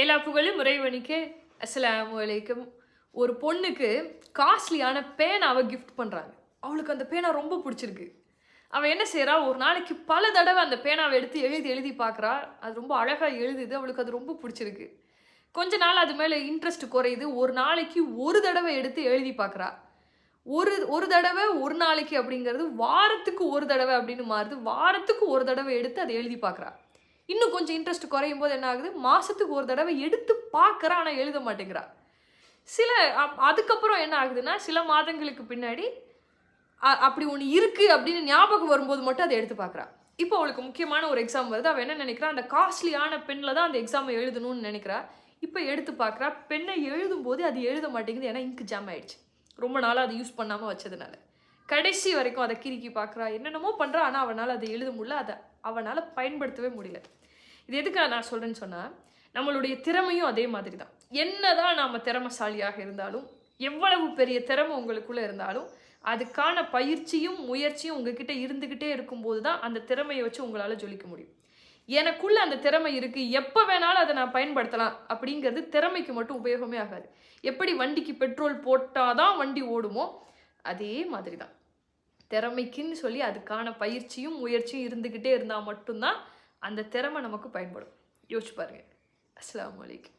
எல்லா புகழும் இறைவனுக்கு அஸ்ஸலாமு அலைக்கும். ஒரு பொண்ணுக்கு காஸ்ட்லியான பேனாவை கிஃப்ட் பண்ணுறாங்க அவளுக்கு அந்த பேனா ரொம்ப பிடிச்சிருக்கு. அவள் என்ன செய்கிறா ஒரு நாளைக்கு பல தடவை அந்த பேனாவை எடுத்து எழுதி எழுதி பார்க்குறா. அது ரொம்ப அழகாக எழுதுது. அவளுக்கு அது ரொம்ப பிடிச்சிருக்கு. கொஞ்ச நாள் அது மேலே இன்ட்ரெஸ்ட் குறையுது. ஒரு நாளைக்கு ஒரு தடவை எடுத்து எழுதி பார்க்குறா. ஒரு ஒரு தடவை ஒரு நாளைக்கு அப்படிங்கிறது வாரத்துக்கு ஒரு தடவை அப்படின்னு மாறுது. வாரத்துக்கு ஒரு தடவை எடுத்து அதை எழுதி பார்க்குறா. இன்னும் கொஞ்சம் இன்ட்ரெஸ்ட் குறையும் போது என்ன ஆகுது மாதத்துக்கு ஒரு தடவை எடுத்து பார்க்குறா ஆனால் எழுத மாட்டேங்கிறா. சில அப்- அதுக்கப்புறம் என்ன ஆகுதுன்னா சில மாதங்களுக்கு பின்னாடி அ- அப்படி ஒன்று இருக்குது அப்படின்னு ஞாபகம் வரும்போது மட்டும் அதை எடுத்து பார்க்குறா. இப்போ அவளுக்கு முக்கியமான ஒரு எக்ஸாம் வருது. அவள் என்ன நினைக்கிறா? அந்த காஸ்ட்லியான பெண்ணில் தான் அந்த எக்ஸாமை எழுதணும்னு நினைக்கிறா. இப்போ எடுத்து பார்க்குறா. பெண்ணை எழுதும்போது அது எழுத மாட்டேங்குது. ஏன்னா இங்கு ஜாம் ஆயிடுச்சு. ரொம்ப நாளாக அதை யூஸ் பண்ணாமல் வச்சதுனால. கடைசி வரைக்கும் அதை கிறுக்கி பார்க்குறா. என்னென்னமோ பண்ணுறா ஆனால் அவனால் அதை எழுத முடியல. அதை அவனால் பயன்படுத்தவே முடியல. இது எதுக்கு நான் சொல்கிறேன்னு சொன்னால் நம்மளுடைய திறமையும் அதே மாதிரி தான் என்னதான் நாம் திறமைசாலியாக இருந்தாலும் எவ்வளவு பெரிய திறமை உங்களுக்குள்ளே இருந்தாலும் அதுக்கான பயிற்சியும் முயற்சியும் உங்ககிட்ட இருந்துக்கிட்டே இருக்கும்போது தான் அந்த திறமையை வச்சு உங்களால் ஜொலிக்க முடியும். எனக்குள்ள அந்த திறமை இருக்குது எப்போ வேணாலும் அதை நான் பயன்படுத்தலாம் அப்படிங்கிறது திறமைக்கு மட்டும் உபயோகமே ஆகாது. எப்படி வண்டிக்கு பெட்ரோல் போட்டால் தான் வண்டி ஓடுமோ அதே மாதிரி தான் திறமைக்குன்னு சொல்லி அதுக்கான பயிற்சியும் முயற்சியும் இருந்துக்கிட்டே இருந்தால் மட்டும்தான் அந்த திறமை நமக்கு பயன்படும். யோசிச்சு பாருங்கள் அஸ்லாம் அலைக்கும்.